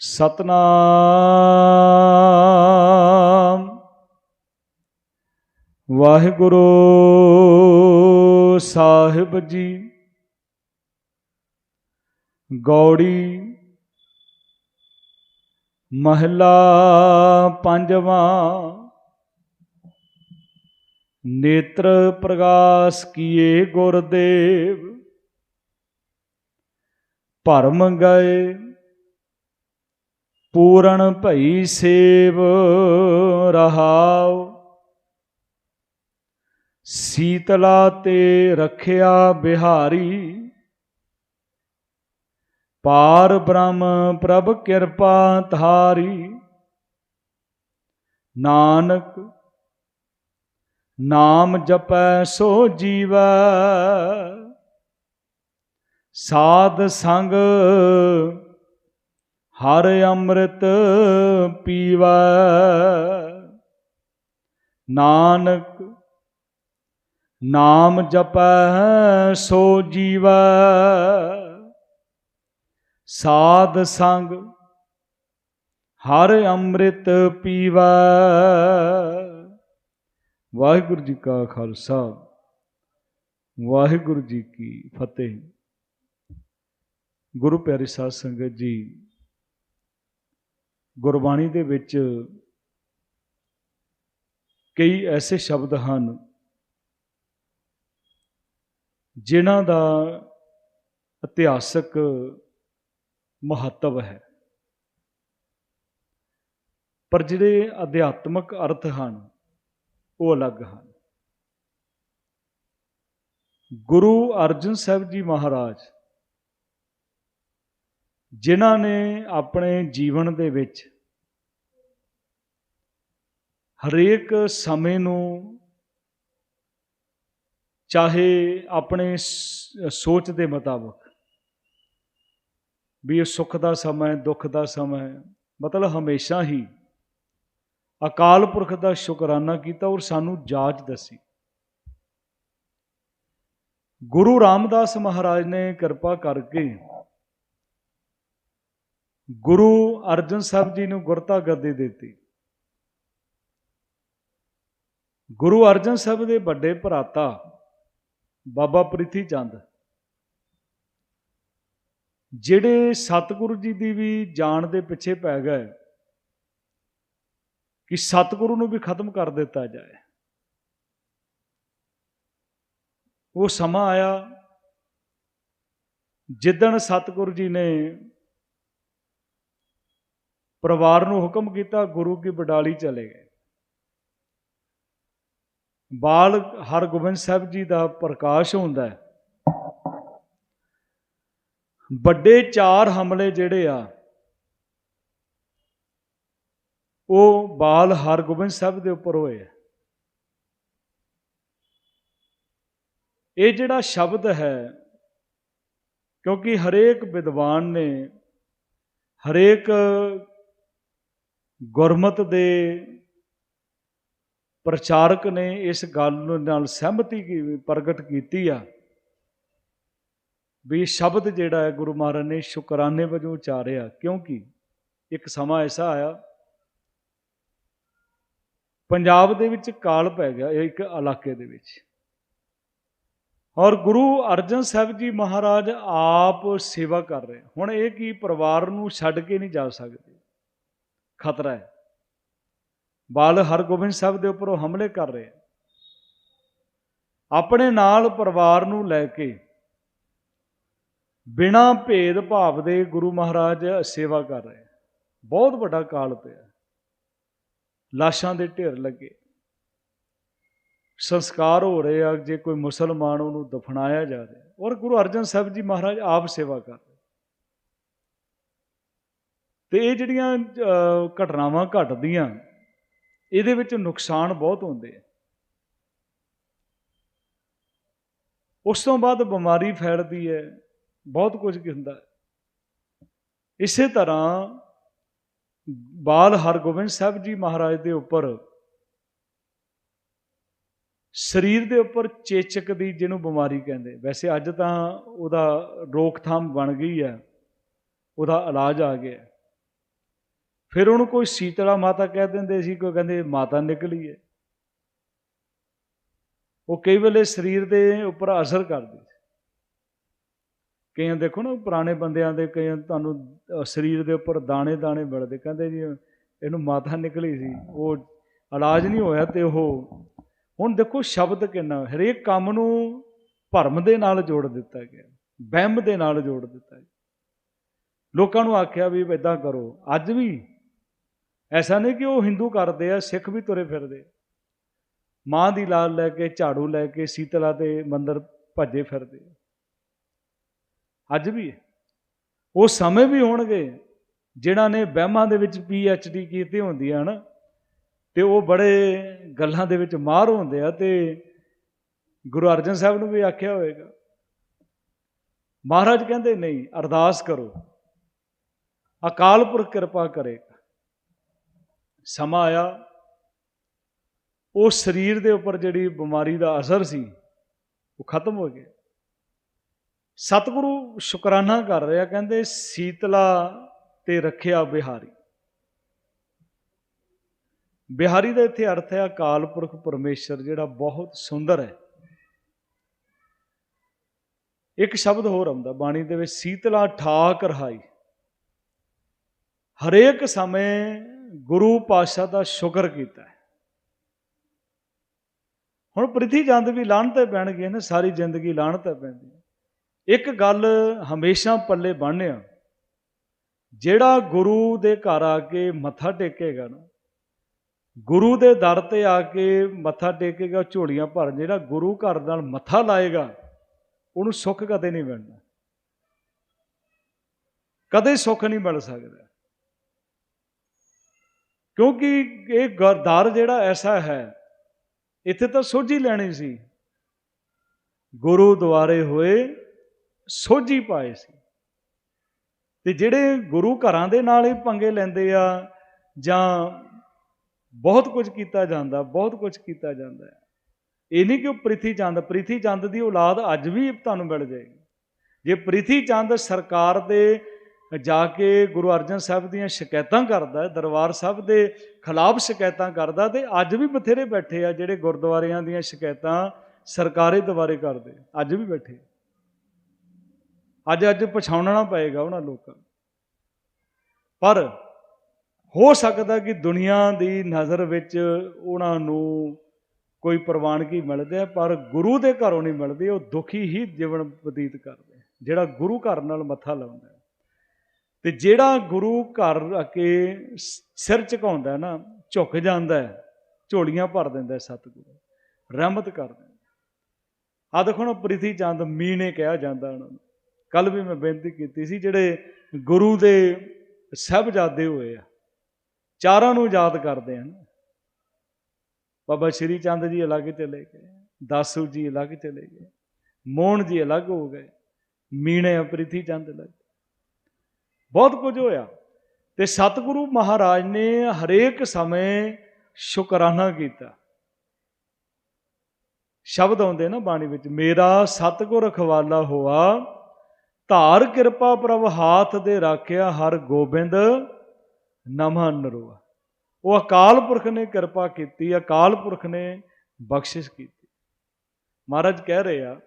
ਸਤਨਾਮ। ਵਾਹਿਗੁਰੂ ਸਾਹਿਬ ਜੀ ਗੌੜੀ ਮਹਲਾ ਪੰਜਵਾਂ ਨੇਤਰ ਪ੍ਰਗਾਸ ਕੀਏ ਗੁਰਦੇਵ। ਭਰਮ ਗਏ ਪੂਰਨ ਭਈ ਸੇਵ ਰਹਾਉ। ਸੀਤਲਾ ਤੇ ਰਖਿਆ ਬਿਹਾਰੀ। ਪਾਰ ਬ੍ਰਹਮ ਪ੍ਰਭ ਕਿਰਪਾ ਧਾਰੀ। ਨਾਨਕ, ਨਾਮ ਜਪੈ ਸੋ ਜੀਵੈ। ਸਾਧ ਸੰਗ ਹਰ ਅੰਮ੍ਰਿਤ ਪੀਵੈ। ਨਾਨਕ ਨਾਮ ਜਪੈ, ਸੋ ਜੀਵੈ। ਸਾਧ ਸੰਗ ਹਰ ਅੰਮ੍ਰਿਤ ਪੀਵੈ। ਵਾਹਿਗੁਰੂ ਜੀ ਕਾ ਖਾਲਸਾ, ਵਾਹਿਗੁਰੂ ਜੀ ਕੀ ਫਤਿਹ। ਗੁਰੂ ਪਿਆਰੇ ਸਾਧ ਸੰਗਤ ਜੀ ਗੁਰਬਾਣੀ ਦੇ ਵਿੱਚ ਕਈ ਐਸੇ ਸ਼ਬਦ ਹਨ ਜਿਨ੍ਹਾਂ ਦਾ ਇਤਿਹਾਸਕ ਮਹੱਤਵ ਹੈ। ਪਰ ਜਿਹੜੇ ਅਧਿਆਤਮਕ ਅਰਥ ਹਨ, ਉਹ ਅਲੱਗ ਹਨ। ਗੁਰੂ ਅਰਜਨ ਸਾਹਿਬ ਜੀ ਮਹਾਰਾਜ ਜਿਨ੍ਹਾਂ ਨੇ ਆਪਣੇ ਜੀਵਨ ਦੇ ਵਿੱਚ ਹਰੇਕ ਸਮੇਂ ਨੂੰ ਚਾਹੇ ਆਪਣੇ ਸੋਚ ਦੇ ਮੁਤਾਬਕ ਵੀ ਇਹ ਸੁੱਖ ਦਾ ਸਮਾਂ ਹੈ, ਦੁੱਖ ਦਾ ਸਮਾਂ ਹੈ, ਮਤਲਬ ਹਮੇਸ਼ਾ ਹੀ ਅਕਾਲ ਪੁਰਖ ਦਾ ਸ਼ੁਕਰਾਨਾ ਕੀਤਾ ਔਰ ਸਾਨੂੰ ਜਾਚ ਦੱਸੀ। ਗੁਰੂ ਰਾਮਦਾਸ ਮਹਾਰਾਜ ਨੇ ਕਿਰਪਾ ਕਰਕੇ ਗੁਰੂ ਅਰਜਨ ਸਾਹਿਬ ਜੀ ਨੂੰ ਗੁਰਤਾ ਗੱਦੀ ਦਿੱਤੀ। ਗੁਰੂ ਅਰਜਨ ਸਾਹਿਬ ਦੇ ਵੱਡੇ ਭਰਾਤਾ ਬਾਬਾ ਪ੍ਰਿਥੀ ਚੰਦ, ਜਿਹੜੇ ਸਤਿਗੁਰੂ ਜੀ ਦੀ ਵੀ ਜਾਣ ਦੇ ਪਿੱਛੇ ਪੈ ਗਏ ਕਿ ਸਤਿਗੁਰੂ ਨੂੰ ਵੀ ਖਤਮ ਕਰ ਦਿੱਤਾ ਜਾਏ। ਉਹ ਸਮਾਂ ਆਇਆ ਜਿੱਦਣ ਸਤਿਗੁਰੂ ਜੀ ਨੇ ਪਰਿਵਾਰ ਨੂੰ ਹੁਕਮ ਕੀਤਾ, ਗੁਰੂ ਕੀ ਬਡਾਲੀ ਚਲੇ ਗਏ। ਬਾਲ ਹਰਗੋਬਿੰਦ ਸਾਹਿਬ ਜੀ ਦਾ ਪ੍ਰਕਾਸ਼ ਹੁੰਦਾ ਹੈ। ਵੱਡੇ ਚਾਰ ਹਮਲੇ ਜਿਹੜੇ ਆ, ਉਹ ਬਾਲ ਹਰਗੋਬਿੰਦ ਸਾਹਿਬ ਦੇ ਉੱਪਰ ਹੋਏ ਆ। ਇਹ ਜਿਹੜਾ ਸ਼ਬਦ ਹੈ, ਕਿਉਂਕਿ ਹਰੇਕ ਵਿਦਵਾਨ ਨੇ ਹਰੇਕ ਗੁਰਮਤ ਦੇ ਪ੍ਰਚਾਰਕ ਨੇ ਇਸ ਗੱਲ ਨਾਲ ਸਹਿਮਤੀ ਕੀ- ਪ੍ਰਗਟ ਕੀਤੀ ਆ ਵੀ ਸ਼ਬਦ ਜਿਹੜਾ ਹੈ ਗੁਰੂ ਮਹਾਰਾਜ ਨੇ ਸ਼ੁਕਰਾਨੇ ਵਜੋਂ ਉਚਾਰਿਆ। ਕਿਉਂਕਿ ਇੱਕ ਸਮਾਂ ਐਸਾ ਆਇਆ, ਪੰਜਾਬ ਦੇ ਵਿੱਚ ਕਾਲ ਪੈ ਗਿਆ ਇੱਕ ਇਲਾਕੇ ਦੇ ਵਿੱਚ। ਔਰ ਗੁਰੂ ਅਰਜਨ ਸਾਹਿਬ ਜੀ ਮਹਾਰਾਜ ਆਪ ਸੇਵਾ ਕਰ ਰਹੇ। ਹੁਣ ਇਹ ਕੀ ਪਰਿਵਾਰ ਨੂੰ ਛੱਡ ਕੇ ਨਹੀਂ ਜਾ ਸਕਦੇ? ਖਤਰਾ ਹੈ। ਬਾਲ ਹਰਗੋਬਿੰਦ ਸਾਹਿਬ ਦੇ ਉੱਪਰ ਉਹ ਹਮਲੇ ਕਰ ਰਹੇ ਆਪਣੇ ਨਾਲ ਪਰਿਵਾਰ ਨੂੰ ਲੈ ਕੇ ਬਿਨਾ ਭੇਦ ਭਾਵ ਦੇ ਗੁਰੂ ਮਹਾਰਾਜ ਸੇਵਾ ਕਰ ਰਹੇ ਬਹੁਤ ਵੱਡਾ ਕਾਲ ਪਿਆ ਲਾਸ਼ਾਂ ਦੇ ਢੇਰ ਲੱਗੇ। ਸੰਸਕਾਰ ਹੋ ਰਹੇ ਆ, ਜੇ ਕੋਈ ਮੁਸਲਮਾਨ ਉਹਨੂੰ ਦਫਨਾਇਆ ਜਾ ਰਿਹਾ ਔਰ ਗੁਰੂ ਅਰਜਨ ਸਾਹਿਬ ਜੀ ਮਹਾਰਾਜ ਆਪ ਸੇਵਾ ਕਰ ਰਹੇ ਤੇ ਇਹ ਜਿਹੜੀਆਂ ਘਟਨਾਵਾਂ ਘਟਦੀਆਂ, ਇਹਦੇ ਵਿੱਚ ਨੁਕਸਾਨ ਬਹੁਤ ਹੁੰਦੇ ਆ। ਉਸ ਤੋਂ ਬਾਅਦ ਬਿਮਾਰੀ ਫੈਲਦੀ ਹੈ, ਬਹੁਤ ਕੁਝ ਹੁੰਦਾ ਇਸੇ ਤਰ੍ਹਾਂ ਬਾਲ ਹਰਗੋਬਿੰਦ ਸਾਹਿਬ ਜੀ ਮਹਾਰਾਜ ਦੇ ਉੱਪਰ, ਸਰੀਰ ਦੇ ਉੱਪਰ ਚੇਚਕ ਦੀ ਜਿਹਨੂੰ ਬਿਮਾਰੀ ਕਹਿੰਦੇ, ਵੈਸੇ ਅੱਜ ਤਾਂ ਉਹਦਾ ਰੋਕਥਾਮ ਬਣ ਗਈ ਹੈ, ਉਹਦਾ ਇਲਾਜ ਆ ਗਿਆ। ਫਿਰ ਉਹਨੂੰ ਕੋਈ ਸੀਤਲਾ ਮਾਤਾ ਕਹਿ ਦਿੰਦੇ ਸੀ, ਕੋਈ ਕਹਿੰਦੇ ਮਾਤਾ ਨਿਕਲੀ ਹੈ। ਉਹ ਕਈ ਵੇਲੇ ਸਰੀਰ ਦੇ ਉੱਪਰ ਅਸਰ ਕਰਦੀ ਸੀ। ਕਈਆਂ ਦੇਖੋ ਨਾ, ਪੁਰਾਣੇ ਬੰਦਿਆਂ ਦੇ ਕਈਆਂ ਤੁਹਾਨੂੰ ਸਰੀਰ ਦੇ ਉੱਪਰ ਦਾਣੇ ਦਾਣੇ ਮਿਲਦੇ ਕਹਿੰਦੇ ਜੀ ਇਹਨੂੰ ਮਾਤਾ ਨਿਕਲੀ ਸੀ, ਉਹ ਇਲਾਜ ਨਹੀਂ ਹੋਇਆ ਤੇ ਉਹ ਹੁਣ ਦੇਖੋ ਸ਼ਬਦ ਕਿੰਨਾ, ਹਰੇਕ ਕੰਮ ਨੂੰ ਭਰਮ ਦੇ ਨਾਲ ਜੋੜ ਦਿੱਤਾ ਗਿਆ, ਵਹਿਮ ਦੇ ਨਾਲ ਜੋੜ ਦਿੱਤਾ ਗਿਆ। ਲੋਕਾਂ ਨੂੰ ਆਖਿਆ ਵੀ ਇਦਾਂ ਕਰੋ, ਅੱਜ ਵੀ ਐਸਾ ਨਹੀਂ ਕਿ ਉਹ ਹਿੰਦੂ ਕਰਦੇ ਆ, ਸਿੱਖ ਵੀ ਤੁਰੇ ਫਿਰਦੇ ਮਾਂ ਦੀ ਲਾਲ ਲੈ ਕੇ, ਝਾੜੂ ਲੈ ਕੇ, ਸੀਤਲਾ ਤੇ ਮੰਦਰ ਭੱਜੇ ਫਿਰਦੇ ਅੱਜ ਵੀ ਉਹ ਸਮੇਂ ਵੀ ਹੋਣਗੇ, ਜਿਨ੍ਹਾਂ ਨੇ ਵਹਿਮਾਂ ਦੇ ਵਿੱਚ ਪੀ ਐਚ ਡੀ ਕੀਤੀ ਹੁੰਦੀ ਹੈ ਨਾ ਤੇ ਉਹ ਬੜੇ ਗੱਲਾਂ ਦੇ ਵਿੱਚ ਮਾਹਰ ਹੁੰਦੇ ਆ ਤੇ ਗੁਰੂ ਅਰਜਨ ਸਾਹਿਬ ਨੂੰ ਵੀ ਆਖਿਆ ਹੋਵੇਗਾ। ਮਹਾਰਾਜ ਕਹਿੰਦੇ, ਨਹੀਂ, ਅਰਦਾਸ ਕਰੋ। ਅਕਾਲ ਪੁਰਖ ਕਿਰਪਾ ਕਰੇ। ਸਮਾਂ ਆਇਆ, ਉਹ ਸਰੀਰ ਦੇ ਉੱਪਰ ਜਿਹੜੀ ਬਿਮਾਰੀ ਦਾ ਅਸਰ ਸੀ, ਉਹ ਖਤਮ ਹੋ ਗਿਆ। ਸਤਿਗੁਰੂ ਸ਼ੁਕਰਾਨਾ ਕਰ ਰਿਹਾ, ਕਹਿੰਦੇ ਸੀਤਲਾ ਤੇ ਰੱਖਿਆ ਬਿਹਾਰੀ। ਬਿਹਾਰੀ ਦਾ ਇੱਥੇ ਅਰਥ ਹੈ ਅਕਾਲ ਪੁਰਖ ਪਰਮੇਸ਼ਰ, ਜਿਹੜਾ ਬਹੁਤ ਸੁੰਦਰ ਹੈ। ਇੱਕ ਸ਼ਬਦ ਹੋਰ ਆਉਂਦਾ, ਬਾਣੀ ਦੇ ਵਿੱਚ ਸੀਤਲਾ ਠਾਕ ਰਹਾਈ। ਹਰੇਕ ਸਮੇਂ ਗੁਰੂ ਪਾਤਸ਼ਾਹ ਦਾ ਸ਼ੁਕਰ ਕੀਤਾ ਹੁਣ ਪ੍ਰਿਥੀ ਚੰਦ ਵੀ ਲਾਹਣਤ ਤੇ ਪੈਣਗੇ ਨਾ, ਸਾਰੀ ਜ਼ਿੰਦਗੀ ਲਾਹਣਤ ਤੇ ਪੈਂਦੀ ਇੱਕ ਗੱਲ ਹਮੇਸ਼ਾ ਪੱਲੇ ਬੰਨ੍ਹਿਆ ਜਿਹੜਾ ਗੁਰੂ ਦੇ ਘਰ ਆ ਕੇ ਮੱਥਾ ਟੇਕੇਗਾ ਨਾ, ਗੁਰੂ ਦੇ ਦਰ ਤੇ ਆ ਕੇ ਮੱਥਾ ਟੇਕੇਗਾ ਝੋਲੀਆਂ ਭਰ, ਜਿਹੜਾ ਗੁਰੂ ਘਰ ਨਾਲ ਮੱਥਾ ਲਾਏਗਾ, ਉਹਨੂੰ ਸੁੱਖ ਕਦੇ ਨਹੀਂ ਮਿਲਣਾ। ਕਦੇ ਸੁੱਖ ਨਹੀਂ ਮਿਲ ਸਕਦਾ। ਕਿਉਂਕਿ ਇਹ ਗਰਦਾਰ ਜਿਹੜਾ ਐਸਾ ਹੈ, ਇੱਥੇ ਤਾਂ ਸੋਝੀ ਲੈਣੀ ਸੀ। ਗੁਰੂ ਦੁਆਰੇ ਹੋਏ ਸੋਝੀ ਪਾਏ ਸੀ। ਤੇ ਜਿਹੜੇ ਗੁਰੂ ਘਰਾਂ ਦੇ ਨਾਲ ਹੀ ਪੰਗੇ ਲੈਂਦੇ ਆ ਜਾਂ ਬਹੁਤ ਕੁਝ ਕੀਤਾ ਜਾਂਦਾ, ਬਹੁਤ ਕੁਝ ਕੀਤਾ ਜਾਂਦਾ ਹੈ। ਇਹ ਨਹੀਂ ਕਿ ਉਹ ਪ੍ਰਿਥੀ ਚੰਦ ਪ੍ਰਿਥੀ ਚੰਦ ਦੀ ਔਲਾਦ ਅੱਜ ਵੀ ਤੁਹਾਨੂੰ ਮਿਲ ਜਾਏਗੀ। ਜੇ ਪ੍ਰਿਥੀ ਚੰਦ ਸਰਕਾਰ ਦੇ ਜਾ ਕੇ ਗੁਰੂ ਅਰਜਨ ਸਾਹਿਬ ਦੀਆਂ ਸ਼ਿਕਾਇਤਾਂ ਕਰਦਾ, ਦਰਬਾਰ ਸਾਹਿਬ ਦੇ ਖਿਲਾਫ ਸ਼ਿਕਾਇਤਾਂ ਕਰਦਾ ਤੇ ਅੱਜ ਵੀ ਬਥੇਰੇ ਬੈਠੇ ਆ ਜਿਹੜੇ ਗੁਰਦੁਆਰਿਆਂ ਦੀਆਂ ਸ਼ਿਕਾਇਤਾਂ ਸਰਕਾਰੀ ਦੁਆਰੇ ਕਰਦੇ, ਅੱਜ ਵੀ ਬੈਠੇ ਅੱਜ ਅੱਜ ਪਛਾਣਨਾ ਪਏਗਾ ਉਹਨਾਂ ਲੋਕਾਂ ਨੂੰ। ਪਰ ਹੋ ਸਕਦਾ ਕਿ ਦੁਨੀਆ ਦੀ ਨਜ਼ਰ ਵਿੱਚ ਉਹਨਾਂ ਨੂੰ ਕੋਈ ਪ੍ਰਵਾਨਗੀ ਮਿਲਦੀ ਹੈ, ਪਰ ਗੁਰੂ ਦੇ ਘਰੋਂ ਨਹੀਂ ਮਿਲਦੀ, ਉਹ ਦੁਖੀ ਹੀ ਜੀਵਨ ਬਤੀਤ ਕਰਦੇ ਜਿਹੜਾ ਗੁਰੂ ਘਰ ਨਾਲ ਮੱਥਾ ਲਾਉਂਦਾ ਤੇ ਜਿਹੜਾ ਗੁਰੂ ਘਰ ਆ ਕੇ ਸਿਰ ਝੁਕਾਉਂਦਾ ਨਾ, ਝੁਕ ਜਾਂਦਾ ਝੋਲੀਆਂ ਭਰ ਦਿੰਦਾ ਸਤਿਗੁਰੂ, ਰਹਿਮਤ ਕਰ ਦਿੰਦਾ ਆ ਦੇਖੋ ਨਾ ਪ੍ਰਿਥੀ ਚੰਦ ਮੀਨੇ ਕਿਹਾ ਜਾਂਦਾ ਉਹਨਾਂ ਨੂੰ। ਕੱਲ ਵੀ ਮੈਂ ਬੇਨਤੀ ਕੀਤੀ ਸੀ, ਜਿਹੜੇ ਗੁਰੂ ਦੇ ਸਹਿਬਜ਼ਾਦੇ ਹੋਏ ਆ, ਚਾਰਾਂ ਨੂੰ ਯਾਦ ਕਰਦੇ ਹਨ। ਬਾਬਾ ਸ਼੍ਰੀ ਚੰਦ ਜੀ ਅਲੱਗ ਚਲੇ ਗਏ, ਦਾਸੂ ਜੀ ਅਲੱਗ ਚਲੇ ਗਏ, ਮੋਹਨ ਜੀ ਅਲੱਗ ਹੋ ਗਏ, ਮੀਣੇ ਪ੍ਰਿਥੀ ਚੰਦ ਅਲੱਗ। ਬਹੁਤ ਕੁਝ ਹੋਇਆ। ਤੇ ਸਤਿਗੁਰੂ ਮਹਾਰਾਜ ਨੇ ਹਰੇਕ ਸਮੇਂ ਸ਼ੁਕਰਾਨਾ ਕੀਤਾ। ਸ਼ਬਦ ਆਉਂਦੇ ਨਾ ਬਾਣੀ ਵਿੱਚ, ਮੇਰਾ ਸਤਿਗੁਰ ਰਖਵਾਲਾ ਹੋਆ, ਧਾਰ ਕਿਰਪਾ ਪ੍ਰਭ ਹਾਥ ਦੇ ਰਾਖਿਆ ਹਰ ਗੋਬਿੰਦ ਨਮਾ ਨਰੋਆ। ਉਹ ਅਕਾਲ ਪੁਰਖ ਨੇ ਕਿਰਪਾ ਕੀਤੀ, ਅਕਾਲ ਪੁਰਖ ਨੇ ਬਖਸ਼ਿਸ਼ ਕੀਤੀ। ਮਹਾਰਾਜ ਕਹਿ ਰਹੇ ਆ,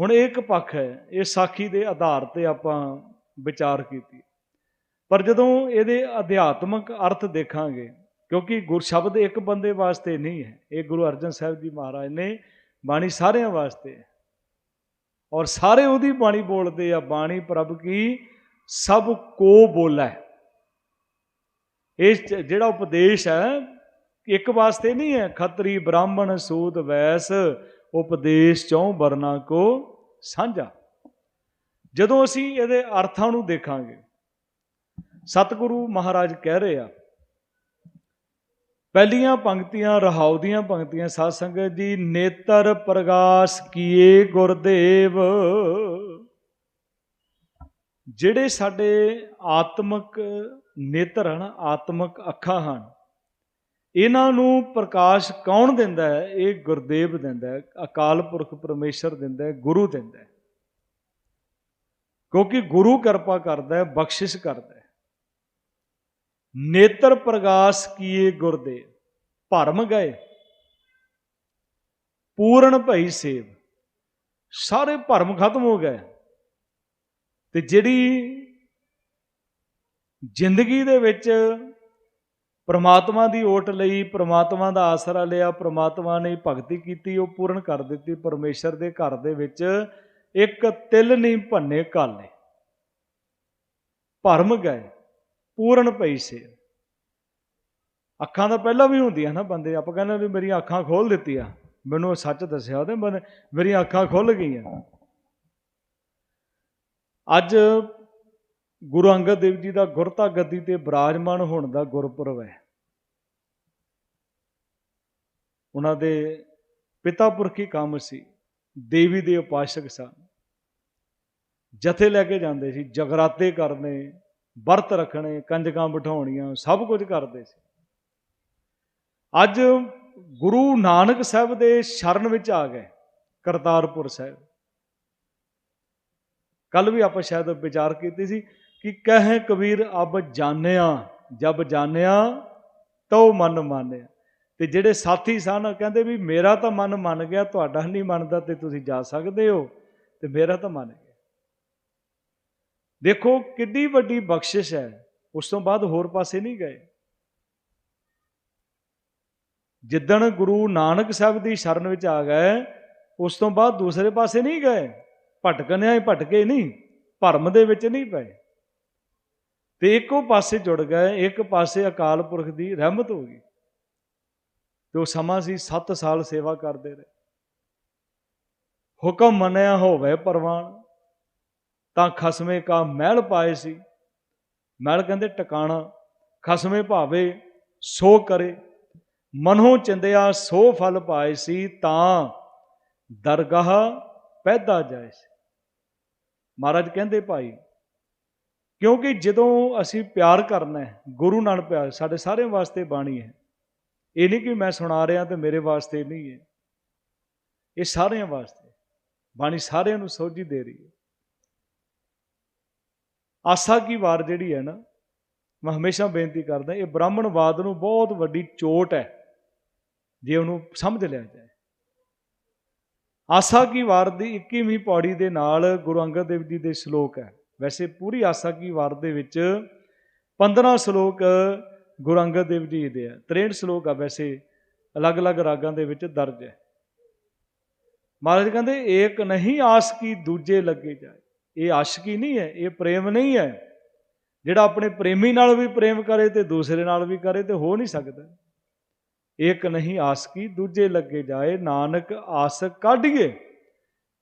ਹੁਣ ਇਹ ਇੱਕ ਪੱਖ ਹੈ, ਇਹ ਸਾਖੀ ਦੇ ਆਧਾਰ ਤੇ ਆਪਾਂ ਵਿਚਾਰ ਕੀਤੀ। ਪਰ ਜਦੋਂ ਇਹਦੇ ਅਧਿਆਤਮਕ ਅਰਥ ਦੇਖਾਂਗੇ, ਕਿਉਂਕਿ ਗੁਰ ਸ਼ਬਦ ਇੱਕ ਬੰਦੇ ਵਾਸਤੇ ਨਹੀਂ ਹੈ, ਇਹ ਗੁਰੂ ਅਰਜਨ ਸਾਹਿਬ ਜੀ ਮਹਾਰਾਜ ਨੇ ਬਾਣੀ ਸਾਰਿਆਂ ਵਾਸਤੇ ਹੈ। ਔਰ ਸਾਰੇ ਉਹਦੀ ਬਾਣੀ ਬੋਲਦੇ ਆ, ਬਾਣੀ ਪ੍ਰਭ ਕੀ ਸਭ ਕੋ ਬੋਲਾ। ਇਹ ਜਿਹੜਾ ਉਪਦੇਸ਼ ਹੈ, ਇੱਕ ਵਾਸਤੇ ਨਹੀਂ ਹੈ, ਖੱਤਰੀ ਬ੍ਰਾਹਮਣ ਸੂਦ ਵੈਸ ਉਪਦੇਸ਼ ਚੋਂ ਵਰਨਾ ਕੋ ਸਾਂਝਾ। ਜਦੋਂ ਅਸੀਂ ਇਹਦੇ ਅਰਥਾਂ ਨੂੰ ਦੇਖਾਂਗੇ, ਸਤਿਗੁਰੂ ਮਹਾਰਾਜ ਕਹਿ ਰਹੇ ਆ, ਪਹਿਲੀਆਂ ਪੰਕਤੀਆਂ, ਰਹਾਉ ਦੀਆਂ ਪੰਕਤੀਆਂ, ਸਾਧ ਸੰਗਤ ਜੀ, ਨੇਤਰ ਪ੍ਰਗਾਸ ਕੀਏ ਗੁਰਦੇਵ। ਜਿਹੜੇ ਸਾਡੇ ਆਤਮਿਕ ਨੇਤਰ ਹਨ, ਆਤਮਿਕ ਅੱਖਾਂ ਹਨ, ਇਹਨਾਂ ਨੂੰ ਪ੍ਰਕਾਸ਼ ਕੌਣ ਦਿੰਦਾ ਹੈ? ਇਹ ਗੁਰਦੇਵ ਦਿੰਦਾ ਹੈ, ਅਕਾਲ ਪੁਰਖ ਪਰਮੇਸ਼ਰ ਦਿੰਦਾ ਹੈ, ਗੁਰੂ ਦਿੰਦਾ ਹੈ। ਕਿਉਂਕਿ ਗੁਰੂ ਕਿਰਪਾ ਕਰਦਾ ਹੈ, ਬਖਸ਼ਿਸ਼ ਕਰਦਾ ਹੈ। ਨੇਤਰ ਪ੍ਰਗਾਸ ਕੀਏ ਗੁਰਦੇ, ਭਰਮ ਗਏ। ਪੂਰਨ ਭਈ ਸੇਵ। ਸਾਰੇ ਭਰਮ ਖਤਮ ਹੋ ਗਏ। ਤੇ ਜਿਹੜੀ ਜ਼ਿੰਦਗੀ ਦੇ ਵਿੱਚ ਪ੍ਰਮਾਤਮਾ ਦੀ ਓਟ ਲਈ, ਪ੍ਰਮਾਤਮਾ ਦਾ ਆਸਰਾ ਲਿਆ, ਪ੍ਰਮਾਤਮਾ ਨੇ ਭਗਤੀ ਕੀਤੀ, ਉਹ ਪੂਰਨ ਕਰ ਦਿੱਤੀ। ਪਰਮੇਸ਼ਰ ਦੇ ਘਰ ਦੇ ਵਿੱਚ ਇੱਕ ਤਿਲ ਨਹੀਂ ਭੰਨੇ ਕਾਲੇ। ਭਰਮ ਗਏ, ਪੂਰਨ ਪਈ ਸੇ ਅੱਖਾਂ ਤਾਂ ਪਹਿਲਾਂ ਵੀ ਹੁੰਦੀਆਂ ਨਾ ਬੰਦੇ, ਆਪਾਂ ਕਹਿੰਦੇ ਵੀ ਮੇਰੀਆਂ ਅੱਖਾਂ ਖੋਲ ਦਿੱਤੀਆਂ। ਮੈਨੂੰ ਸੱਚ ਦੱਸਿਆ ਉਹਦੇ ਮਨ ਮੇਰੀਆਂ ਅੱਖਾਂ ਖੁੱਲ ਗਈਆਂ। ਅੱਜ ਗੁਰੂ ਅੰਗਦ ਦੇਵ ਜੀ ਦਾ ਗੁਰਤਾ ਗੱਦੀ ਤੇ ਬਿਰਾਜਮਾਨ ਹੋਣ ਦਾ ਗੁਰਪੁਰਬ ਹੈ। ਉਹਨਾਂ ਦੇ ਪਿਤਾ ਪੁਰਖੀ ਕੰਮ ਸੀ, ਦੇਵੀ ਦੇ ਉਪਾਸ਼ਕ ਸਨ। ਜਥੇ ਲੈ ਕੇ ਜਾਂਦੇ ਸੀ, ਜਗਰਾਤੇ ਕਰਨੇ, ਵਰਤ ਰੱਖਣੇ, ਕੰਜਕਾਂ ਬਿਠਾਉਣੀਆਂ, ਸਭ ਕੁਝ ਕਰਦੇ ਸੀ। ਅੱਜ ਗੁਰੂ ਨਾਨਕ ਸਾਹਿਬ ਦੇ ਸ਼ਰਨ ਵਿੱਚ ਆ ਗਏ, ਕਰਤਾਰਪੁਰ ਸਾਹਿਬ। ਕੱਲ ਵੀ ਆਪਾਂ ਸ਼ਾਇਦ ਵਿਚਾਰ ਕੀਤੀ ਸੀ ਕਿ ਕਹੇ ਕਬੀਰ, ਅਬ ਜਾਣਿਆ, ਜਬ ਜਾਣਿਆ, ਤਉ ਮਨ ਮਾਨਿਆ। ਤੇ ਜਿਹੜੇ ਸਾਥੀ ਸਨ, ਕਹਿੰਦੇ ਵੀ, ਮੇਰਾ ਤਾਂ ਮਨ ਮੰਨ ਗਿਆ, ਤੁਹਾਡਾ ਨਹੀਂ ਮੰਨਦਾ ਤੇ ਤੁਸੀਂ ਜਾ ਸਕਦੇ ਹੋ ਤੇ ਮੇਰਾ ਤਾਂ ਮੰਨ ਦੇਖੋ ਕਿੱਡੀ ਵੱਡੀ ਬਖਸ਼ਿਸ਼ ਹੈ। ਉਸ ਤੋਂ ਬਾਅਦ ਹੋਰ ਪਾਸੇ ਨਹੀਂ ਗਏ। ਜਿੱਦਣ ਗੁਰੂ ਨਾਨਕ ਸਾਹਿਬ ਦੀ ਸ਼ਰਨ ਵਿੱਚ ਆ ਗਏ, ਉਸ ਤੋਂ ਬਾਅਦ ਦੂਸਰੇ ਪਾਸੇ ਨਹੀਂ ਗਏ। ਭਟਕਨਿਆਂ ਹੀ ਭਟਕੇ ਨਹੀਂ, ਭਰਮ ਦੇ ਵਿੱਚ ਨਹੀਂ ਪਏ। ਤੇ ਇੱਕੋ ਪਾਸੇ ਜੁੜ ਗਏ, ਇੱਕ ਪਾਸੇ ਅਕਾਲ ਪੁਰਖ ਦੀ ਰਹਿਮਤ ਹੋ ਗਈ। ਤੇ ਉਹ ਸਮਾਂ ਸੀ 7 ਸਾਲ ਸੇਵਾ ਕਰਦੇ ਰਹੇ। ਹੁਕਮ ਮੰਨਿਆ ਹੋਵੇ ਪਰਵਾਨ ਤਾਂ ਖਸਮੇ ਕਾ ਮਹਿਲ ਪਾਏ ਸੀ। ਮਹਿਲ ਕਹਿੰਦੇ ਟਿਕਾਣਾ, ਖਸਮੇ ਭਾਵੇ ਸੋ ਕਰੇ। ਮਨੋਂ ਚਿੰਦਿਆ ਸੋ ਫਲ ਪਾਏ ਸੀ ਤਾਂ ਦਰਗਾਹ ਪੈਦਾ ਜਾਏ ਸੀ। ਮਹਾਰਾਜ ਕਹਿੰਦੇ ਭਾਈ, ਕਿਉਂਕਿ ਜਦੋਂ ਅਸੀਂ ਪਿਆਰ ਕਰਨਾ ਹੈ, ਗੁਰੂ ਨਾਲ ਪਿਆਰ, ਸਾਡੇ ਸਾਰਿਆਂ ਵਾਸਤੇ ਬਾਣੀ ਹੈ। ਇਹ ਨਹੀਂ ਕਿ ਮੈਂ ਸੁਣਾ ਰਿਹਾ ਤੇ ਮੇਰੇ ਵਾਸਤੇ ਨਹੀਂ ਹੈ। ਇਹ ਸਾਰਿਆਂ ਵਾਸਤੇ, ਬਾਣੀ ਸਾਰਿਆਂ ਨੂੰ ਸੋਝੀ ਦੇ ਰਹੀ ਹੈ। ਆਸਾ ਕੀ ਵਾਰ ਜਿਹੜੀ ਹੈ ਨਾ, ਮੈਂ ਹਮੇਸ਼ਾ ਬੇਨਤੀ ਕਰਦਾ, ਇਹ ਬ੍ਰਾਹਮਣਵਾਦ ਨੂੰ ਬਹੁਤ ਵੱਡੀ ਚੋਟ ਹੈ, ਜੇ ਉਹਨੂੰ ਸਮਝ ਲਿਆ ਜਾਏ। ਆਸਾ ਕੀ ਵਾਰ ਦੀ 21ਵੀਂ ਪੌੜੀ ਦੇ ਨਾਲ ਗੁਰੂ ਅੰਗਦ ਦੇਵ ਜੀ ਦੇ ਸ਼ਲੋਕ ਹੈ। ਵੈਸੇ ਪੂਰੀ ਆਸਾ ਕੀ ਵਾਰ ਦੇ ਵਿੱਚ 15 ਸ਼ਲੋਕ ਗੁਰੂ ਅੰਗਦ ਦੇਵ ਜੀ ਦੇ ਆ 63 ਸ਼ਲੋਕ ਆ ਵੈਸੇ, ਅਲੱਗ-ਅਲੱਗ ਰਾਗਾਂ ਦੇ ਵਿੱਚ ਦਰਜ ਹੈ। ਮਹਾਰਾਜ ਕਹਿੰਦੇ, ਏਕ ਨਹੀਂ ਆਸ ਕੀ ਦੂਜੇ ਲੱਗੇ ਜਾਏ। ਇਹ ਆਸ਼ਕੀ ਨਹੀਂ ਹੈ, ਇਹ ਪ੍ਰੇਮ ਨਹੀਂ ਹੈ। ਜਿਹੜਾ ਆਪਣੇ ਪ੍ਰੇਮੀ ਨਾਲ ਵੀ ਪ੍ਰੇਮ ਕਰੇ ਤੇ ਦੂਸਰੇ ਨਾਲ ਵੀ ਕਰੇ ਤੇ ਹੋ ਨਹੀਂ ਸਕਦਾ। ਇੱਕ ਨਹੀਂ ਆਸਕੀ, ਦੂਜੇ ਲੱਗੇ ਜਾਏ। ਨਾਨਕ ਆਸ ਕੱਢੀਏ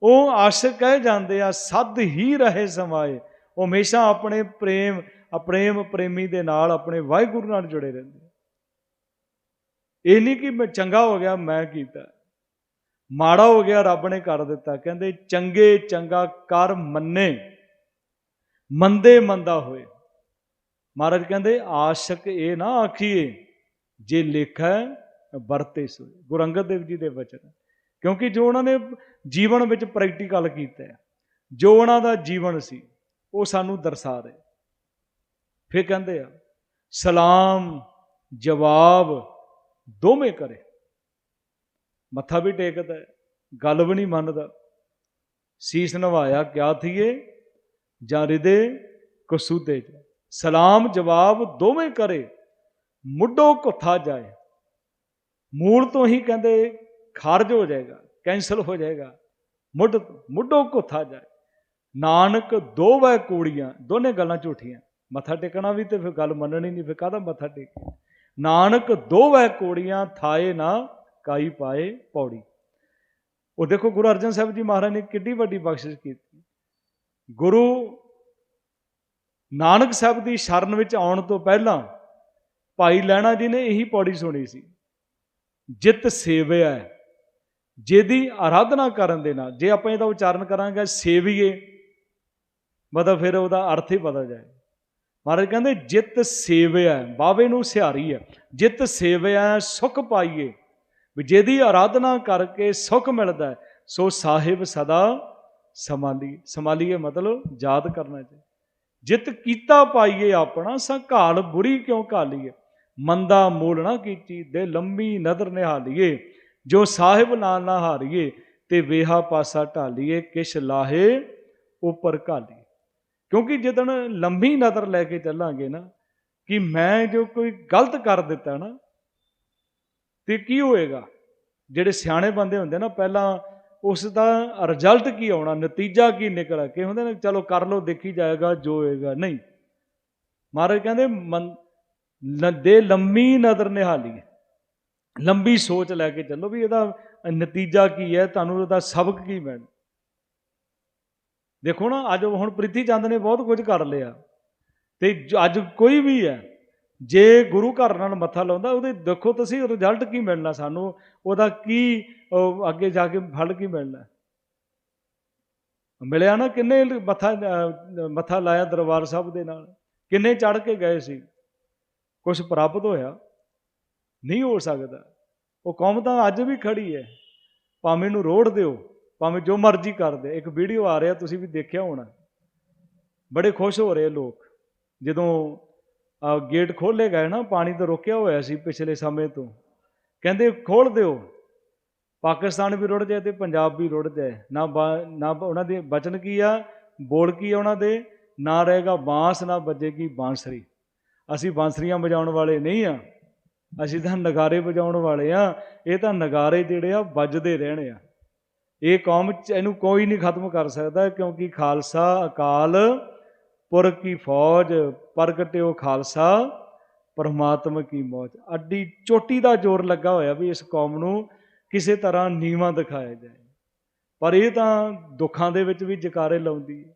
ਉਹ ਆਸ਼ਕ ਕਹਿ ਜਾਂਦੇ ਆ ਸੱਧ ਹੀ ਰਹੇ ਸਮਾਏ। ਉਹ ਹਮੇਸ਼ਾ ਆਪਣੇ ਪ੍ਰੇਮ ਪ੍ਰੇਮ ਪ੍ਰੇਮੀ ਦੇ ਨਾਲ ਆਪਣੇ ਵਾਹਿਗੁਰੂ ਨਾਲ ਜੁੜੇ ਰਹਿੰਦੇ ਇਹ ਨਹੀਂ ਕਿ ਮੈਂ ਚੰਗਾ ਹੋ ਗਿਆ, ਮੈਂ ਕੀਤਾ। ਮਾੜਾ ਹੋ ਗਿਆ, ਰੱਬ ਨੇ ਕਰ ਦਿੱਤਾ। ਕਹਿੰਦੇ, ਚੰਗੇ ਚੰਗਾ ਕਰ ਮੰਨੇ, ਮੰਦੇ ਮੰਦਾ ਹੋਏ। ਮਹਾਰਾਜ ਕਹਿੰਦੇ, ਆਸ਼ਕ ਇਹ ਨਾ ਆਖੀਏ, ਜੇ ਲੇਖਾ, ਵਰਤੇ ਸੋ ਗੁਰੂ ਅੰਗਦ ਦੇਵ ਜੀ ਦੇ ਵਚਨ। ਕਿਉਂਕਿ ਜੋ ਉਹਨਾਂ ਨੇ ਜੀਵਨ ਵਿੱਚ ਪ੍ਰੈਕਟੀਕਲ ਕੀਤਾ ਜੋ ਉਹਨਾਂ ਦਾ ਜੀਵਨ ਸੀ, ਉਹ ਸਾਨੂੰ ਦਰਸਾ ਰਹੇ ਫਿਰ ਕਹਿੰਦੇ ਆ, ਸਲਾਮ, ਜਵਾਬ ਦੋਵੇਂ ਕਰੇ। ਮੱਥਾ ਵੀ ਟੇਕਦਾ ਗੱਲ ਵੀ ਨਹੀਂ ਮੰਨਦਾ। ਸੀਸ ਨਵਾਇਆ, ਕਿਆ ਥੀਏ? ਜਾਂ ਰਿਦੇ ਕਸੂਦੇ ਚ। ਸਲਾਮ ਜਵਾਬ ਦੋਵੇਂ ਕਰੇ, ਮੁੱਢੋਂ ਕੁੱਥਾ ਜਾਏ। ਮੂਲ ਤੋਂ ਹੀ ਕਹਿੰਦੇ, ਖਾਰਜ ਹੋ ਜਾਏਗਾ, ਕੈਂਸਲ ਹੋ ਜਾਏਗਾ। ਮੁੱਢ, ਮੁੱਢੋਂ ਕੁੱਥਾ ਜਾਏ। ਨਾਨਕ ਦੋ ਵੈ ਕੂੜੀਆਂ, ਦੋਨੇ ਗੱਲਾਂ ਝੂਠੀਆਂ। ਮੱਥਾ ਟੇਕਣਾ ਵੀ ਤੇ ਫਿਰ ਗੱਲ ਮੰਨਣੀ ਨਹੀਂ, ਫਿਰ ਕਾਹਦਾ ਮੱਥਾ ਟੇਕ ਨਾਨਕ ਦੋ ਵੈ ਕੋੜੀਆਂ, ਥਾਏ ਨਾ ਕਾਈ ਪਾਏ ਪੌੜੀ। ਉਹ ਦੇਖੋ ਗੁਰੂ ਅਰਜਨ ਸਾਹਿਬ ਜੀ ਮਹਾਰਾਜ ਨੇ ਕਿੱਡੀ ਵੱਡੀ ਬਖਸ਼ਿਸ਼ ਕੀਤੀ। ਗੁਰੂ ਨਾਨਕ ਸਾਹਿਬ ਦੀ ਸ਼ਰਨ ਵਿੱਚ ਆਉਣ ਤੋਂ ਪਹਿਲਾਂ ਭਾਈ ਲੈਣਾ ਜੀ ਨੇ ਇਹੀ ਪੌੜੀ ਸੁਣੀ ਸੀ। ਜਿਤ ਸੇਵਿਆ ਜਿਹਦੀ ਆਰਾਧਨਾ ਕਰਨ ਦੇ ਨਾਲ, ਜੇ ਆਪਾਂ ਇਹਦਾ ਉਚਾਰਨ ਕਰਾਂਗੇ, ਸੇਵੀਏ, ਮਤਲਬ ਫਿਰ ਉਹਦਾ ਅਰਥ ਹੀ ਪਤਾ ਜਾਏ। ਮਹਾਰਾਜ ਕਹਿੰਦੇ, ਜਿਤ ਸੇਵਿਆ ਬਾਵੇ ਨੂੰ ਸਿਹਾਰੀ ਹੈ। ਜਿਤ ਸੇਵਿਆ ਸੁਖ ਪਾਈਏ। ਵੀ ਜਿਹਦੀ ਆਰਾਧਨਾ ਕਰਕੇ ਸੁੱਖ ਮਿਲਦਾ ਸੋ ਸਾਹਿਬ ਸਦਾ ਸਮਾਲੀ ਸਮਾਲੀਏ ਮਤਲਬ ਯਾਦ ਕਰਨਾ ਚਾਹੀਦਾ। ਜਿਤ ਕੀਤਾ ਪਾਈਏ ਆਪਣਾ ਸੰਘਾਲ ਬੁਰੀ ਕਿਉਂ ਘਾਲੀਏ? ਮੰਦਾ ਮੂਲ ਨਾ ਕੀਤੀ ਦੇ ਲੰਮੀ ਨਦਰ ਨਿਹਾਲੀਏ। ਜੋ ਸਾਹਿਬ ਨਾਲ ਨਾ ਹਾਰੀਏ, ਤੇ ਵੇਹਾ ਪਾਸਾ ਢਾਲੀਏ, ਕਿਛ ਲਾਹੇ ਉੱਪਰ ਘਾਲੀਏ। ਕਿਉਂਕਿ ਜਦੋਂ ਲੰਮੀ ਨਜ਼ਰ ਲੈ ਕੇ ਚੱਲਾਂਗੇ ਨਾ, ਕਿ ਮੈਂ ਜੋ ਕੋਈ ਗਲਤ ਕਰ ਦਿੱਤਾ ਨਾ ਤੇ ਕੀ ਹੋਏਗਾ? ਜਿਹੜੇ ਸਿਆਣੇ ਬੰਦੇ ਹੁੰਦੇ ਨਾ, ਪਹਿਲਾਂ ਉਸ ਦਾ ਰਿਜ਼ਲਟ ਕੀ ਆਉਣਾ? ਨਤੀਜਾ ਕੀ ਨਿਕਲਿਆ? ਕਿ ਹੁੰਦੇ ਨੇ? ਚਲੋ ਕਰ ਲਓ, ਦੇਖੀ ਜਾਏਗਾ, ਜੋ ਹੋਏਗਾ। ਨਹੀਂ। ਮਹਾਰਾਜ ਕਹਿੰਦੇ, ਮਨ- ਦੇ ਲੰਮੀ ਨਜ਼ਰ ਨਿਹਾਲੀ ਲੰਬੀ ਸੋਚ ਲੈ ਕੇ ਚੱਲੋ ਵੀ ਇਹਦਾ ਨਤੀਜਾ ਕੀ ਹੈ? ਤੁਹਾਨੂੰ ਇਹਦਾ ਸਬਕ ਕੀ ਮਿਲਣਾ? ਦੇਖੋ ਨਾ, ਅੱਜ ਹੁਣ ਪ੍ਰੀਤੀ ਚੰਦ ਨੇ ਬਹੁਤ ਕੁਝ ਕਰ ਲਿਆ। ਤੇ ਅੱਜ ਕੋਈ ਵੀ ਹੈ ਜੇ ਗੁਰੂ ਘਰ ਨਾਲ ਮੱਥਾ ਲਾਉਂਦਾ, ਉਹਦੇ ਦੇਖੋ ਤੁਸੀਂ ਰਿਜ਼ਲਟ ਕੀ ਮਿਲਣਾ ਸਾਨੂੰ? ਉਹਦਾ ਕੀ ਅੱਗੇ ਜਾ ਕੇ ਫਲ ਕੀ ਮਿਲਣਾ? ਮਿਲਿਆ ਨਾ ਕਿੰਨੇ ਮੱਥਾ ਮੱਥਾ ਲਾਇਆ ਦਰਬਾਰ ਸਾਹਿਬ ਦੇ ਨਾਲ? ਕਿੰਨੇ ਚੜ ਕੇ ਗਏ ਸੀ? ਕੁਝ ਪ੍ਰਾਪਤ ਹੋਇਆ? ਨਹੀਂ ਹੋ ਸਕਦਾ। ਉਹ ਕੌਮ ਤਾਂ ਅੱਜ ਵੀ ਖੜੀ ਹੈ। ਭਾਵੇਂ ਨੂੰ ਰੋੜ ਦਿਓ, ਭਾਵੇਂ ਜੋ ਮਰਜ਼ੀ ਕਰ ਦੇ। ਇੱਕ ਵੀਡੀਓ ਆ ਰਿਹਾ, ਤੁਸੀਂ ਵੀ ਦੇਖਿਆ ਹੋਣਾ। ਬੜੇ ਖੁਸ਼ ਹੋ ਰਹੇ ਲੋਕ। ਜਦੋਂ ਗੇਟ ਖੋਲੇ ਗਏ ਨਾ, ਪਾਣੀ ਤੋਂ ਰੋਕਿਆ ਹੋਇਆ ਸੀ ਪਿਛਲੇ ਸਮੇਂ ਤੋਂ। ਕਹਿੰਦੇ ਖੋਲ ਦਿਓ। ਪਾਕਿਸਤਾਨ ਵੀ ਰੁੜ ਜਾਏ ਤੇ ਪੰਜਾਬ ਵੀ ਰੁੜ ਜਾਏ। ਨਾ ਬਾ- ਨਾ ਬ- ਉਹਨਾਂ ਦੇ ਬਚਨ ਕੀ ਆ? ਬੋਲ ਕੀ ਆ ਉਹਨਾਂ ਦੇ? ਨਾ ਰਹੇਗਾ ਬਾਂਸ, ਨਾ ਵੱਜੇਗੀ ਬਾਂਸਰੀ। ਅਸੀਂ ਬਾਂਸਰੀਆਂ ਵਜਾਉਣ ਵਾਲੇ ਨਹੀਂ ਆ। ਅਸੀਂ ਤਾਂ ਨਗਾਰੇ ਵਜਾਉਣ ਵਾਲੇ ਆ। ਇਹ ਤਾਂ ਨਗਾਰੇ ਜਿਹੜੇ ਆ, ਵੱਜਦੇ ਰਹਿਣੇ ਆ। ਇਹ ਕੌਮ ਚ, ਇਹਨੂੰ ਕੋਈ ਨਹੀਂ ਖਤਮ ਕਰ ਸਕਦਾ ਕਿਉਂਕਿ ਖਾਲਸਾ ਅਕਾਲ ਪੁਰਖ ਕੀ ਫੌਜ ਪ੍ਰਗਟਿਓ ਖਾਲਸਾ, ਪਰਮਾਤਮਾ ਕੀ ਮੌਜ। ਅੱਡੀ ਚੋਟੀ ਦਾ ਜ਼ੋਰ ਲੱਗਾ ਹੋਇਆ ਵੀ ਇਸ ਕੌਮ ਨੂੰ ਕਿਸੇ ਤਰ੍ਹਾਂ ਨੀਵਾਂ ਦਿਖਾਇਆ ਜਾਏ। ਪਰ ਇਹ ਤਾਂ ਦੁੱਖਾਂ ਦੇ ਵਿੱਚ ਵੀ ਜਕਾਰੇ ਲਾਉਂਦੀ ਹੈ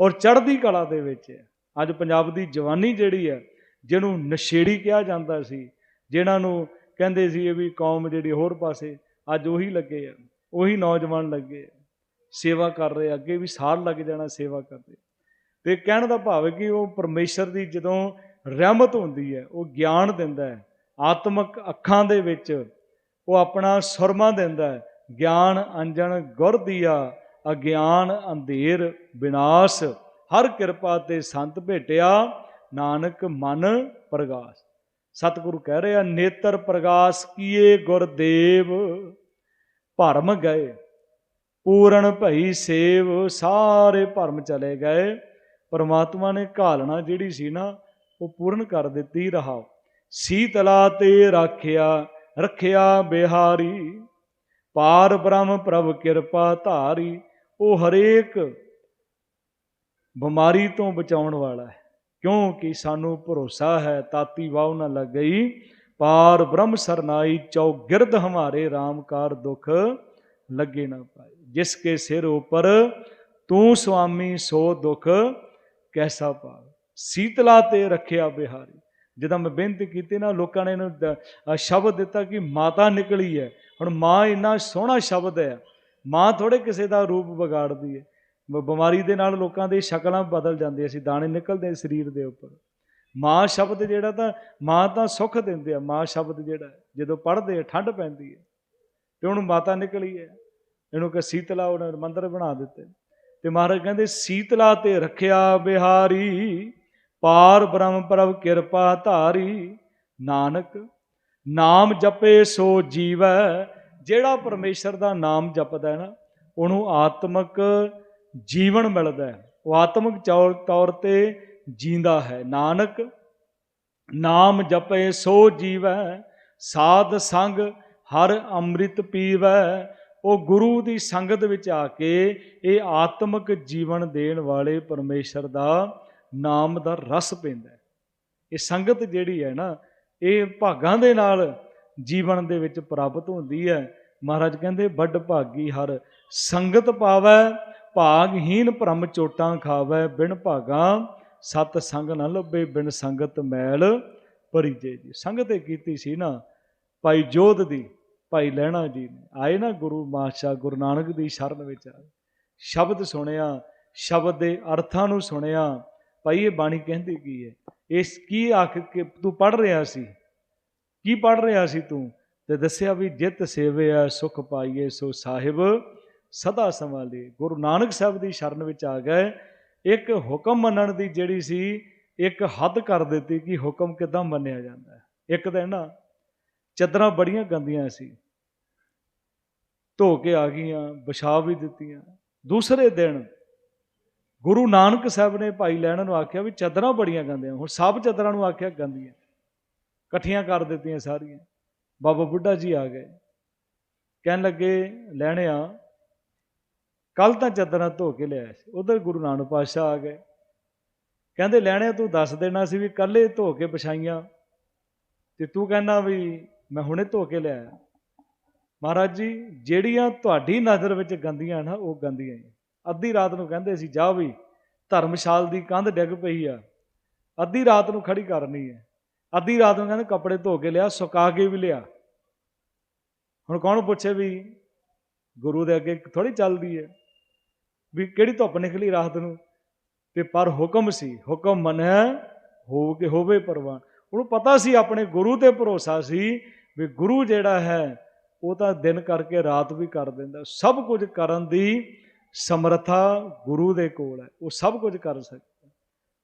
ਔਰ ਚੜ੍ਹਦੀ ਕਲਾ ਦੇ ਵਿੱਚ ਹੈ। ਅੱਜ ਪੰਜਾਬ ਦੀ ਜਵਾਨੀ ਜਿਹੜੀ ਹੈ, ਜਿਹਨੂੰ ਨਸ਼ੇੜੀ ਕਿਹਾ ਜਾਂਦਾ ਸੀ ਜਿਨ੍ਹਾਂ ਨੂੰ ਕਹਿੰਦੇ ਸੀ ਇਹ ਵੀ ਕੌਮ ਜਿਹੜੀ ਹੋਰ ਪਾਸੇ ਅੱਜ ਉਹੀ ਲੱਗੇ ਆ, ਉਹੀ ਨੌਜਵਾਨ ਲੱਗੇ ਆ। ਸੇਵਾ ਕਰ ਰਹੇ ਅੱਗੇ ਵੀ ਸਾਲ ਲੱਗ ਜਾਣਾ ਸੇਵਾ ਕਰਦੇ। ਤੇ ਕਹਿਣ ਦਾ ਭਾਵ ਹੈ ਕਿ ਉਹ ਪਰਮੇਸ਼ਰ ਦੀ ਜਦੋਂ ਰਹਿਮਤ ਹੁੰਦੀ ਹੈ, ਉਹ ਗਿਆਨ ਦਿੰਦਾ ਹੈ, ਆਤਮਿਕ ਅੱਖਾਂ ਦੇ ਵਿੱਚ ਉਹ ਆਪਣਾ ਸੁਰਮਾ ਦਿੰਦਾ ਹੈ, ਗਿਆਨ ਅੰਜਨ ਗੁਰ ਦੀਆ, ਅਗਿਆਨ ਅੰਧੇਰ ਵਿਨਾਸ਼ ਹਰ ਕਿਰਪਾ ਤੇ ਸੰਤ ਭੇਟਿਆ, ਨਾਨਕ ਮਨ ਪ੍ਰਗਾਸ। ਸਤਿਗੁਰੂ ਕਹਿ ਰਿਹਾ, ਨੇਤਰ ਪ੍ਰਗਾਸ ਕੀਏ ਗੁਰਦੇਵ ਭਰਮ ਗਏ, ਪੂਰਨ ਭਈ ਸੇਵ, ਸਾਰੇ ਭਰਮ ਚਲੇ ਗਏ। ਪਰਮਾਤਮਾ ਨੇ ਘਾਲਣਾ ਜਿਹੜੀ ਸੀ ਨਾ, ਉਹ ਪੂਰਨ ਕਰ ਦਿੱਤੀ ਰਹਾ ਸੀਤਲਾ ਤੇ ਰਾਖਿਆ, ਰੱਖਿਆ ਬਿਹਾਰੀ। ਪਾਰ ਬ੍ਰਹਮ ਪ੍ਰਭ ਕਿਰਪਾ ਧਾਰੀ, ਉਹ ਹਰੇਕ ਬਿਮਾਰੀ ਤੋਂ ਬਚਾਉਣ ਵਾਲਾ ਹੈ। ਕਿਉਂਕਿ ਸਾਨੂੰ ਭਰੋਸਾ ਹੈ, ਤਾਤੀ ਵਾਹ ਨਾ ਲੱਗ ਗਈ ਪਾਰ ਬ੍ਰਹਮ ਸਰਨਾਈ ਚੌ ਗਿਰਦ ਹਮਾਰੇ ਰਾਮਕਾਰ ਦੁਖ ਲੱਗੇ ਨਾ ਪਾਏ। ਜਿਸ ਕੇ ਸਿਰ ਉਪਰ ਤੂੰ ਸੁਆਮੀ ਸੋ ਦੁਖ ਕੈਸਾ ਭਾਵ? ਸੀਤਲਾ ਤੇ ਰੱਖਿਆ ਬਿਹਾਰੀ। ਜਦੋਂ ਮੈਂ ਬੇਨਤੀ ਕੀਤੀ ਨਾ, ਲੋਕਾਂ ਨੇ ਇਹਨੂੰ ਸ਼ਬਦ ਦਿੱਤਾ ਕਿ ਮਾਤਾ ਨਿਕਲੀ ਹੈ ਹੁਣ ਮਾਂ ਇੰਨਾ ਸੋਹਣਾ ਸ਼ਬਦ ਹੈ ਮਾਂ ਥੋੜੇ ਕਿਸੇ ਦਾ ਰੂਪ ਵਿਗਾੜਦੀ ਹੈ ਬਿਮਾਰੀ ਦੇ ਨਾਲ ਲੋਕਾਂ ਦੀ ਸ਼ਕਲਾਂ ਬਦਲ ਜਾਂਦੀਆਂ ਸੀ, ਦਾਣੇ ਨਿਕਲਦੇ ਸਰੀਰ ਦੇ ਉੱਪਰ। ਮਾਂ ਸ਼ਬਦ ਜਿਹੜਾ ਤਾਂ, ਮਾਂ ਤਾਂ ਸੁੱਖ ਦਿੰਦੇ ਆ ਮਾਂ ਸ਼ਬਦ ਜਿਹੜਾ ਜਦੋਂ ਪੜ੍ਹਦੇ ਆ ਠੰਡ ਪੈਂਦੀ ਹੈ ਤੇ ਹੁਣ ਮਾਤਾ ਨਿਕਲੀ ਹੈ ਇਹਨੂੰ ਕਿ ਸੀਤਲਾ ਉਹਨਾਂ ਮੰਦਰ ਬਣਾ ਦਿੱਤੇ। ਤੇ ਮਹਾਰਾਜ ਕਹਿੰਦੇ, ਸੀਤਲਾ ਤੇ ਰੱਖਿਆ ਬਿਹਾਰੀ, ਪਾਰ ਬ੍ਰਹਮ ਪ੍ਰਭ ਕਿਰਪਾ ਧਾਰੀ, ਨਾਨਕ, ਨਾਮ ਜਪੇ ਸੋ ਜੀਵੈ। ਜਿਹੜਾ ਪਰਮੇਸ਼ਰ ਦਾ ਨਾਮ ਜਪਦਾ ਹੈ ਨਾ, ਉਹਨੂੰ ਆਤਮਿਕ ਜੀਵਨ ਮਿਲਦਾ ਹੈ। ਉਹ ਆਤਮਿਕ ਚੌਰ ਤੌਰ ਤੇ ਜੀਂਦਾ ਹੈ। ਨਾਨਕ, ਨਾਮ ਜਪੇ ਸੋ ਜੀਵੈ, ਸਾਧ ਸੰਗ ਹਰ ਅੰਮ੍ਰਿਤ ਪੀਵੈ। ਉਹ ਗੁਰੂ ਦੀ ਸੰਗਤ ਵਿੱਚ ਆ ਕੇ ਇਹ ਆਤਮਿਕ ਜੀਵਨ ਦੇਣ ਵਾਲੇ ਪਰਮੇਸ਼ਰ ਦਾ ਨਾਮ ਦਾ ਰਸ ਪੈਂਦਾ ਇਹ ਸੰਗਤ ਜਿਹੜੀ ਹੈ ਨਾ, ਇਹ ਭਾਗਾਂ ਦੇ ਨਾਲ ਜੀਵਨ ਦੇ ਵਿੱਚ ਪ੍ਰਾਪਤ ਹੁੰਦੀ ਹੈ। ਮਹਾਰਾਜ ਕਹਿੰਦੇ, ਵੱਡ ਭਾਗੀ ਹਰ ਸੰਗਤ ਪਾਵੈ, ਭਾਗਹੀਨ ਭ੍ਰਮ ਚੋਟਾਂ ਖਾਵੈ, ਬਿਨ ਭਾਗਾ ਸਤ ਸੰਗ ਨਾ ਲੱਭੇ, ਬਿਨ ਸੰਗਤ ਮੈਲ ਪਰਿਜੇ ਜੀ। ਸੰਗਤ ਇਹ ਕੀਤੀ ਸੀ ਨਾ, ਭਾਈ ਜੋਧ ਦੀ ਭਾਈ ਲਹਿਣਾ ਜੀ ਨੇ। ਆਏ ਨਾ ਗੁਰੂ ਮਾਸ਼ਾ ਗੁਰੂ ਨਾਨਕ ਦੀ ਸ਼ਰਨ ਵਿੱਚ। ਆਏ ਸ਼ਬਦ ਸੁਣਿਆ, ਸ਼ਬਦ ਦੇ ਅਰਥਾਂ ਨੂੰ ਸੁਣਿਆ। ਭਾਈ ਇਹ ਬਾਣੀ ਕਹਿੰਦੀ ਕੀ ਹੈ? ਇਸ ਕੀ ਆਖ ਕੇ ਤੂੰ ਪੜ ਰਿਹਾ ਸੀ? ਕੀ ਪੜ ਰਿਹਾ ਸੀ ਤੂੰ? ਤੇ ਦੱਸਿਆ ਵੀ ਜਿਤ ਸੇਵਿਆ, ਸੁਖ ਪਾਈਏ ਸੋ ਸਾਹਿਬ। ਸਦਾ ਸੰਭਾਲੇ। ਗੁਰੂ ਨਾਨਕ ਸਾਹਿਬ ਦੀ ਸ਼ਰਨ ਵਿੱਚ ਆ ਗਏ। ਇੱਕ ਹੁਕਮ ਮੰਨਣ ਦੀ ਜਿਹੜੀ ਸੀ, ਇੱਕ ਹੱਦ ਕਰ ਦਿੱਤੀ ਕਿ ਹੁਕਮ ਕਿਦਾਂ ਮੰਨਿਆ ਜਾਂਦਾ ਹੈ? ਇੱਕ ਤਾਂ ਨਾ ਚੱਦਰਾਂ ਬੜੀਆਂ ਗੰਦੀਆਂ ਸੀ। ਧੋ ਕੇ ਆ ਗਈਆਂ, ਵਿਛਾ ਵੀ ਦਿੱਤੀਆਂ। ਦੂਸਰੇ ਦਿਨ ਗੁਰੂ ਨਾਨਕ ਸਾਹਿਬ ਨੇ ਭਾਈ ਲੈਣ ਨੂੰ ਆਖਿਆ ਵੀ ਚੱਦਰਾਂ ਬੜੀਆਂ ਗੰਦੀਆਂ, ਹੁਣ ਸਭ ਚੱਦਰਾਂ ਨੂੰ ਆਖਿਆ ਗੰਦੀਆਂ। ਇਕੱਠੀਆਂ ਕਰ ਦਿੱਤੀਆਂ ਸਾਰੀਆਂ। ਬਾਬਾ ਬੁੱਢਾ ਜੀ ਆ ਗਏ। ਕਹਿਣ ਲੱਗੇ ਲੈਣਿਆ ਕੱਲ ਤਾਂ ਚੱਦਰਾਂ ਧੋ ਕੇ ਲਿਆ ਸੀ। ਉਧਰ ਗੁਰੂ ਨਾਨਕ ਪਾਤਸ਼ਾਹ ਆ ਗਏ। ਕਹਿੰਦੇ ਲੈਣਿਆ ਤੂੰ ਦੱਸ ਦੇਣਾ ਸੀ ਵੀ ਕੱਲੇ ਧੋ ਕੇ ਵਿਛਾਈਆਂ ਤੇ ਤੂੰ ਕਹਿੰਦਾ ਵੀ ਮੈਂ ਹੁਣੇ ਧੋ ਕੇ ਲਿਆਇਆ। ਮਹਾਰਾਜ ਜੀ, ਜਿਹੜੀਆਂ ਤੁਹਾਡੀ ਨਜ਼ਰ ਵਿੱਚ ਗੰਦੀਆਂ ਨਾ ਉਹ ਗੰਦੀਆਂ ਹੀ। ਅੱਧੀ ਰਾਤ ਨੂੰ ਕਹਿੰਦੇ ਸੀ ਜਾ ਵੀ, ਧਰਮਸ਼ਾਲ ਦੀ ਕੰਧ ਡਿੱਗ ਪਈ ਆ। ਅੱਧੀ ਰਾਤ ਨੂੰ ਖੜੀ ਕਰਨੀ ਹੈ। ਅੱਧੀ ਰਾਤ ਨੂੰ ਕਹਿੰਦੇ ਕੱਪੜੇ ਧੋ ਕੇ ਲਿਆ, ਸੁਕਾ ਕੇ ਵੀ ਲਿਆ। ਹੁਣ ਕੌਣ ਪੁੱਛੇ ਵੀ, ਗੁਰੂ ਦੇ ਅੱਗੇ ਥੋੜੀ ਚੱਲਦੀ ਹੈ? ਵੀ ਕਿਹੜੀ ਧੁੱਪ ਨਿਕਲੀ ਰਾਤ ਨੂੰ? ਤੇ ਪਰ ਹੁਕਮ ਸੀ, ਹੁਕਮ ਮੰਨਿਆ ਹੋ ਕੇ ਹੋਵੇ ਪਰਵਾਨ ਉਹਨੂੰ ਪਤਾ ਸੀ, ਆਪਣੇ ਗੁਰੂ ਤੇ ਭਰੋਸਾ ਸੀ ਵੀ ਗੁਰੂ ਜਿਹੜਾ ਹੈ, ਉਹ ਤਾਂ ਦਿਨ ਕਰਕੇ ਰਾਤ ਵੀ ਕਰ ਦਿੰਦਾ। ਸਭ ਕੁਝ ਕਰਨ ਦੀ ਸਮਰੱਥਾ ਗੁਰੂ ਦੇ ਕੋਲ ਹੈ। ਉਹ ਸਭ ਕੁਝ ਕਰ ਸਕਦਾ।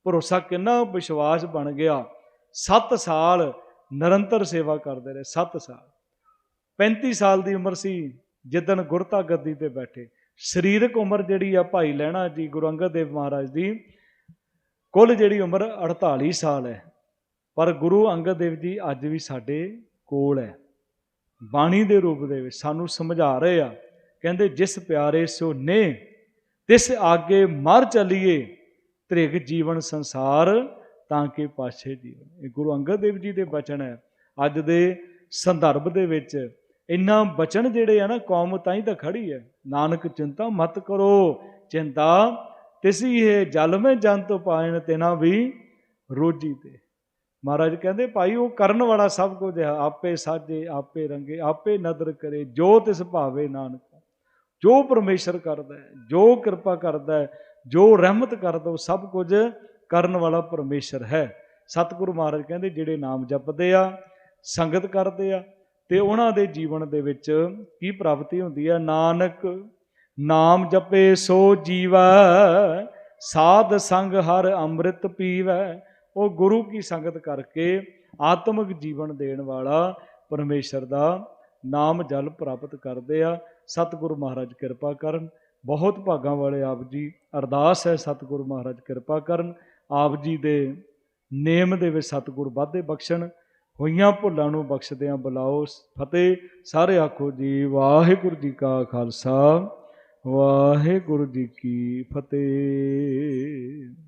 ਭਰੋਸਾ ਕਿੰਨਾ ਵਿਸ਼ਵਾਸ ਬਣ ਗਿਆ। 7 ਸਾਲ ਨਿਰੰਤਰ ਸੇਵਾ ਕਰਦੇ ਰਹੇ। 7 ਸਾਲ। 35 ਸਾਲ ਦੀ ਉਮਰ ਸੀ, ਜਿੱਦਣ ਗੁਰਤਾ ਗੱਦੀ ਤੇ ਬੈਠੇ। ਸਰੀਰਕ ਉਮਰ ਜਿਹੜੀ ਆ ਭਾਈ ਲੈਣਾ ਜੀ, ਗੁਰੂ ਅੰਗਦ ਦੇਵ ਮਹਾਰਾਜ ਦੀ, ਕੁੱਲ ਜਿਹੜੀ ਉਮਰ 48 ਸਾਲ ਹੈ। ਪਰ ਗੁਰੂ ਅੰਗਦ ਦੇਵ ਜੀ ਅੱਜ ਵੀ ਸਾਡੇ ਕੋਲ ਹੈ। ਬਾਣੀ ਦੇ ਰੂਪ ਦੇ ਵਿੱਚ ਸਾਨੂੰ ਸਮਝਾ ਰਹੇ ਆ। ਕਹਿੰਦੇ, ਜਿਸ ਪਿਆਰੇ ਸੋ ਨੇ, ਤਿਸ ਆਗੇ ਮਰ ਚਲੀਏ, ਤ੍ਰਿਗ ਜੀਵਨ ਸੰਸਾਰ ਤਾਂ ਕਿ ਪਾਛੇ ਜੀਵਨ। ਇਹ ਗੁਰੂ ਅੰਗਦ ਦੇਵ ਜੀ ਦੇ ਬਚਨ ਹੈ। ਅੱਜ ਦੇ ਸੰਦਰਭ ਦੇ ਵਿੱਚ ਇੰਨਾ ਬਚਨ ਜਿਹੜੇ ਆ ਨਾ, ਕੌਮ ਤਾਂ ਹੀ ਤਾਂ ਖੜੀ ਹੈ। ਨਾਨਕ, ਚਿੰਤਾ ਮਤ ਕਰੋ, ਚਿੰਤਾ ਤਿਸੀ ਹੈ, ਜਲ ਮੈਂ ਜੰਤ ਪਾਇਨ ਤੇਨਾ ਵੀ ਰੋਜੀ ਤੇ। ਮਹਾਰਾਜ ਕਹਿੰਦੇ, ਭਾਈ, ਉਹ ਕਰਨ ਵਾਲਾ ਸਭ ਕੁਝ ਹੈ। ਆਪੇ ਸਾਜੇ, ਆਪੇ ਰੰਗੇ, ਆਪੇ ਨਦਰ ਕਰੇ। ਜੋ ਤਿਸ ਭਾਵੇ ਨਾਨਕ, ਜੋ ਪਰਮੇਸ਼ਰ ਕਰਦਾ ਹੈ, ਜੋ ਕਿਰਪਾ ਕਰਦਾ ਹੈ, ਜੋ ਰਹਿਮਤ ਕਰਦਾ, ਉਹ ਸਭ ਕੁਝ ਕਰਨ ਵਾਲਾ ਪਰਮੇਸ਼ਰ ਹੈ। ਸਤਿਗੁਰੂ ਮਹਾਰਾਜ ਕਹਿੰਦੇ, ਜਿਹੜੇ ਨਾਮ ਜਪਦੇ ਆ, ਸੰਗਤ ਕਰਦੇ ਆ, ਤੇ ਉਹਨਾਂ ਦੇ ਜੀਵਨ ਦੇ ਵਿੱਚ ਕੀ ਪ੍ਰਾਪਤੀ ਹੁੰਦੀ ਹੈ ਨਾਨਕ, ਨਾਮ ਜਪੇ ਸੋ ਜੀਵੈ, ਸਾਧ ਸੰਗ ਹਰ ਅੰਮ੍ਰਿਤ ਪੀਵੈ ਉਹ ਗੁਰੂ ਕੀ ਸੰਗਤ ਕਰਕੇ ਆਤਮਿਕ ਜੀਵਨ ਦੇਣ ਵਾਲਾ ਪਰਮੇਸ਼ਰ ਦਾ ਨਾਮ ਜਲ ਪ੍ਰਾਪਤ ਕਰਦੇ ਆ। ਸਤਿਗੁਰੂ ਮਹਾਰਾਜ ਕਿਰਪਾ ਕਰਨ। ਬਹੁਤ ਭਾਗਾਂ ਵਾਲੇ ਆਪ ਜੀ ਅਰਦਾਸ ਹੈ, ਸਤਿਗੁਰੂ ਮਹਾਰਾਜ ਕਿਰਪਾ ਕਰਨ। ਆਪ ਜੀ ਦੇ ਨੇਮ ਦੇ ਵਿੱਚ ਸਤਿਗੁਰ ਵਾਧੇ ਬਖਸ਼ਣ। ਹੋਈਆਂ ਭੁੱਲਾਂ ਨੂੰ ਬਖਸ਼ਦਿਆਂ ਬੁਲਾਓ ਫਤਿਹ। ਸਾਰੇ ਆਖੋ ਜੀ, ਵਾਹਿਗੁਰੂ ਜੀ ਕਾ ਖਾਲਸਾ, ਵਾਹਿਗੁਰੂ ਜੀ ਕੀ ਫਤਿਹ।